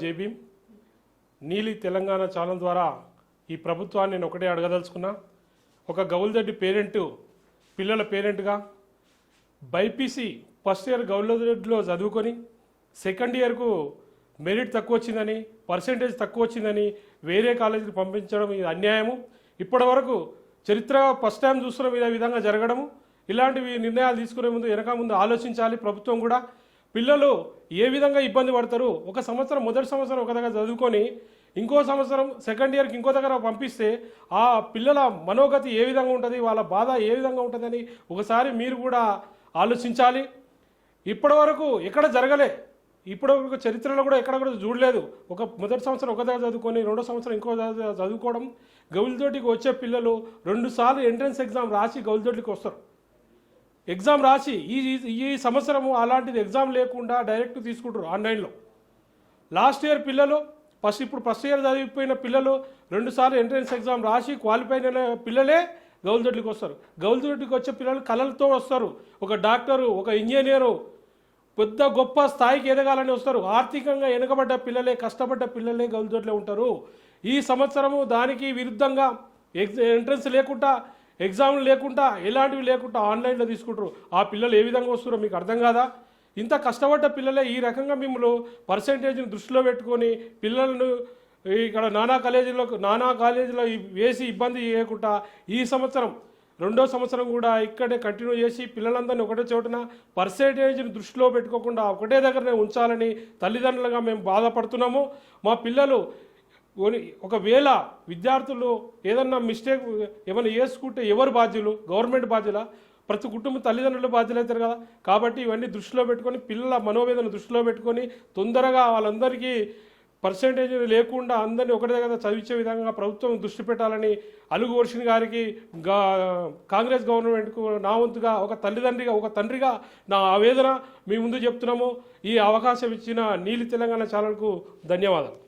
జేబీం నీలి తెలంగాణ ఛానల్ ద్వారా ఈ ప్రభుత్వాన్ని నేను ఒకటే అడగదలుచుకున్నా. ఒక గౌల్దొడ్డి పేరెంటు పిల్లల పేరెంట్గా బైపీసీ ఫస్ట్ ఇయర్ గౌల్దొడ్డిలో చదువుకొని సెకండ్ ఇయర్కు మెరిట్ తక్కువ వచ్చిందని పర్సంటేజ్ తక్కువ వచ్చిందని వేరే కాలేజీకి పంపించడం ఇది అన్యాయము. ఇప్పటి వరకు చరిత్ర ఫస్ట్ టైం చూస్తున్న విధంగా జరగడము. ఇలాంటివి నిర్ణయాలు తీసుకునే ముందు వెనక ముందు ఆలోచించాలి. ప్రభుత్వం కూడా పిల్లలు ఏ విధంగా ఇబ్బంది పడతారు? ఒక సంవత్సరం మొదటి సంవత్సరం ఒక దగ్గర చదువుకొని ఇంకో సంవత్సరం సెకండ్ ఇయర్కి ఇంకో దగ్గర పంపిస్తే ఆ పిల్లల మనోగతి ఏ విధంగా ఉంటుంది? వాళ్ళ బాధ ఏ విధంగా ఉంటుందని ఒకసారి మీరు కూడా ఆలోచించాలి. ఇప్పటి వరకు ఎక్కడ జరగలే. ఇప్పటివరకు చరిత్రలో కూడా ఎక్కడ కూడా చూడలేదు. ఒక మొదటి సంవత్సరం ఒక దగ్గర చదువుకొని రెండో సంవత్సరం ఇంకో చదువుకోవడం గౌలితోటికి వచ్చే పిల్లలు రెండుసార్లు ఎంట్రన్స్ ఎగ్జామ్ రాసి గౌలితోటికి వస్తారు. ఎగ్జామ్ రాసి ఈ ఈ- సంవత్సరము అలాంటిది ఎగ్జామ్ లేకుండా డైరెక్ట్ తీసుకుంటారు ఆన్లైన్లో. లాస్ట్ ఇయర్ పిల్లలు ఫస్ట్ ఇప్పుడు ఫస్ట్ ఇయర్ చదివిపోయిన పిల్లలు రెండుసార్లు ఎంట్రన్స్ ఎగ్జామ్ రాసి క్వాలిఫై అయిన పిల్లలే గౌల్దొడ్డికి వస్తారు. గౌల్దొడ్డికి వచ్చే పిల్లలు కళలతో వస్తారు. ఒక డాక్టరు ఒక ఇంజనీరు పెద్ద గొప్ప స్థాయికి ఎదగాలని వస్తారు. ఆర్థికంగా వెనకబడ్డ పిల్లలే కష్టపడ్డ పిల్లలే గౌల్దొడ్లో ఉంటారు. ఈ సంవత్సరము దానికి విరుద్ధంగా ఎగ్జ ఎంట్రన్స్ లేకుండా ఎగ్జామ్లు లేకుండా ఎలాంటివి లేకుండా ఆన్లైన్లో తీసుకుంటారు. ఆ పిల్లలు ఏ విధంగా వస్తారో మీకు అర్థం కాదా? ఇంత కష్టపడ్డ పిల్లలే ఈ రకంగా మిమ్మల్ని పర్సంటేజ్ని దృష్టిలో పెట్టుకొని పిల్లలను ఇక్కడ నానా కాలేజీలో నానా కాలేజీలో వేసి ఇబ్బంది చేయకుండా ఈ సంవత్సరం రెండో సంవత్సరం కూడా ఇక్కడే కంటిన్యూ చేసి పిల్లలందరినీ ఒకటే చోటున పర్సంటేజ్ని దృష్టిలో పెట్టుకోకుండా ఒకటే దగ్గరనే ఉంచాలని తల్లిదండ్రులుగా మేము బాధపడుతున్నాము. మా పిల్లలు ఒకవేళ విద్యార్థులు ఏదన్నా మిస్టేక్ ఏమైనా చేసుకుంటే ఎవరు బాధ్యులు? గవర్నమెంట్ బాధ్యుల? ప్రతి కుటుంబ తల్లిదండ్రులు బాధ్యులు అవుతారు కదా. కాబట్టి ఇవన్నీ దృష్టిలో పెట్టుకొని పిల్లల మనోవేదన దృష్టిలో పెట్టుకొని తొందరగా వాళ్ళందరికీ పర్సంటేజ్ లేకుండా అందరినీ ఒకటి దగ్గర చదివించే విధంగా ప్రభుత్వం దృష్టి పెట్టాలని అలుగు వర్షిని గారికి కాంగ్రెస్ గవర్నమెంట్కు నా వంతుగా ఒక తల్లిదండ్రిగా ఒక తండ్రిగా నా ఆవేదన మీ ముందు చెప్తున్నాము. ఈ అవకాశం ఇచ్చిన నీలి తెలంగాణ ఛానల్కు ధన్యవాదాలు.